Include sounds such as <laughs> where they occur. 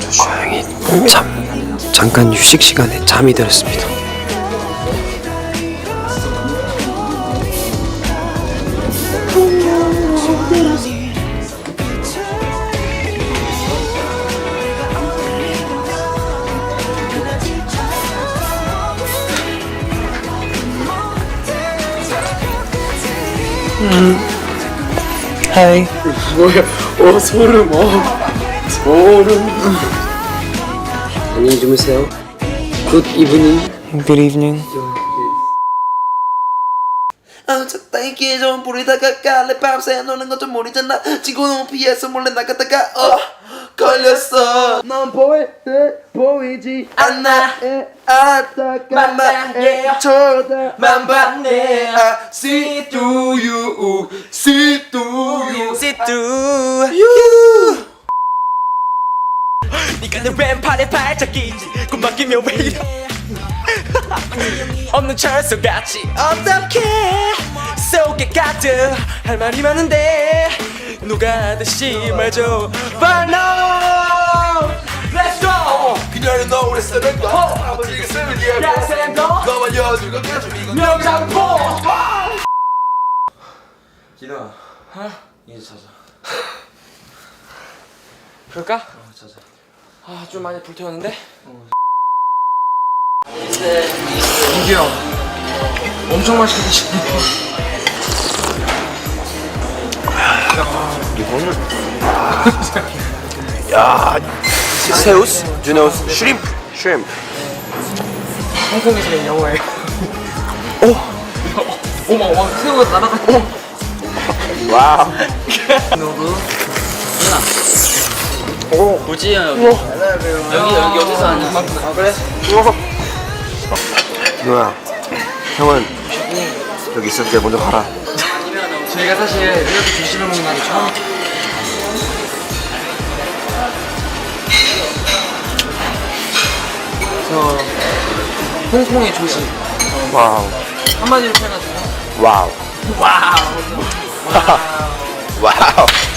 조슈양이 잠 잠깐 휴식 시간에 잠이 들었습니다. 하이. 뭐야? 어 소름. 어 소름. 안녕히 주무세요. 굿 이브닝. Good evening. 아, 적당히 기회 좀 부리다가 깔래 밤새 노는 것좀 모르잖아 지구 높이에서 몰래 나갔다가 어 걸렸어. 넌 보이 보이지 않나. 아따까만 쳐다만 봤네. I see through you. See through you. See through you. 네가 내 왼팔에 발작이지. 꿈막히며 왜 이래. <laughs> 없는 철수같이 어떻게 속에 가득 할 말이 많은데 누가 다시 말줘 But no Let's go 그녀는 너울의 새벽과 아버지가 쓰는 예고 야생도 너만 여주고 계속 이건 명장포 기나. 이제 자자. 그럴까? 어, 자자. 아 좀 많이 불태웠는데 민규 형. 엄청 맛있게 드시네. 새우스, <laughs> 주노스, 슈림프, 슈림프. 홍콩에서 영어예요 어머, 어머, 새우가 날아가. 와우. 뭐지 여기 여기 여기 어디서 왔냐? 아 그래? 누나, 형은 여기 있을 때 먼저 가라. 저희가 사실 이렇게 조심해 먹는 날이 처음. 홍콩의 조심 와우, 한마디로 표현하자면 와우, 와우. <laughs> 와우.